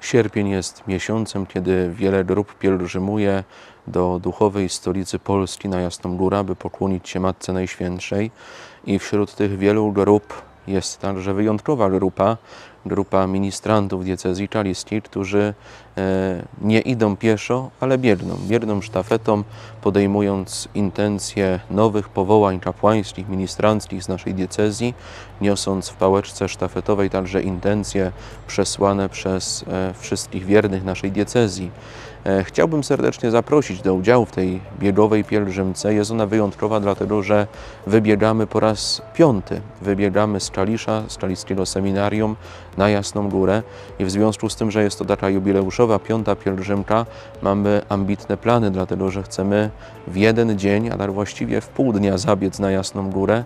Sierpień jest miesiącem, kiedy wiele grup pielgrzymuje do duchowej stolicy Polski na Jasną Górę, aby pokłonić się Matce Najświętszej. I wśród tych wielu grup jest także wyjątkowa grupa, grupa ministrantów diecezji czaliskiej, którzy e, nie idą pieszo, ale biegną. Biegną sztafetą, podejmując intencje nowych powołań kapłańskich, ministranckich z naszej diecezji, niosąc w pałeczce sztafetowej także intencje przesłane przez e, wszystkich wiernych naszej diecezji. E, Chciałbym serdecznie zaprosić do udziału w tej biegowej pielgrzymce. Jest ona wyjątkowa, dlatego że wybiegamy po raz piąty. Wybiegamy z Czalisza, z Czaliskiego Seminarium na Jasną Górę. I w związku z tym, że jest to taka jubileuszowa piąta pielgrzymka, mamy ambitne plany, dlatego że chcemy w jeden dzień, ale właściwie w pół dnia zabiec na Jasną Górę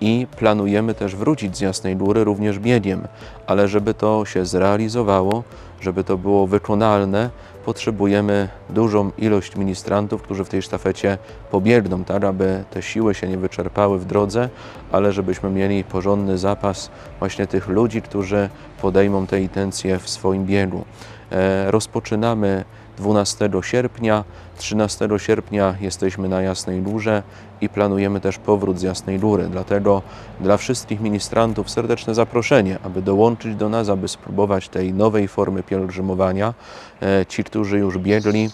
i planujemy też wrócić z Jasnej Góry również biegiem. Ale żeby to się zrealizowało, żeby to było wykonalne, potrzebujemy dużą ilość ministrantów, którzy w tej sztafecie pobiegną, tak, aby te siły się nie wyczerpały w drodze, ale żebyśmy mieli porządny zapas właśnie tych ludzi, którzy podejmą te intencje w swoim biegu. E, rozpoczynamy 12 sierpnia, 13 sierpnia jesteśmy na Jasnej Górze i planujemy też powrót z Jasnej Góry. Dlatego dla wszystkich ministrantów serdeczne zaproszenie, aby dołączyć do nas, aby spróbować tej nowej formy pielgrzymowania. E, Ci, którzy już biegli,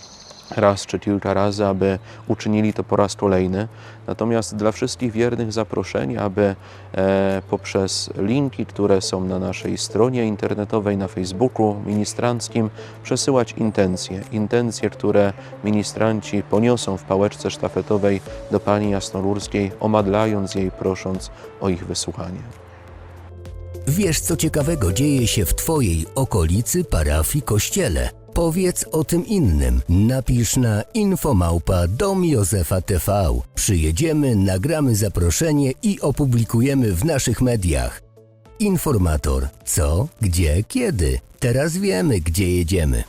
raz czy kilka razy, aby uczynili to po raz kolejny. Natomiast dla wszystkich wiernych zaproszenie, aby e, poprzez linki, które są na naszej stronie internetowej, na Facebooku ministranckim, przesyłać intencje. Intencje, które ministranci poniosą w pałeczce sztafetowej do Pani Jasnogórskiej, omadlając jej, prosząc o ich wysłuchanie. Wiesz, co ciekawego dzieje się w Twojej okolicy, parafii, kościele? Powiedz o tym innym. Napisz na infomałpa dom Józefa TV. Przyjedziemy, nagramy zaproszenie i opublikujemy w naszych mediach. Informator. Co, gdzie, kiedy? Teraz wiemy, gdzie jedziemy.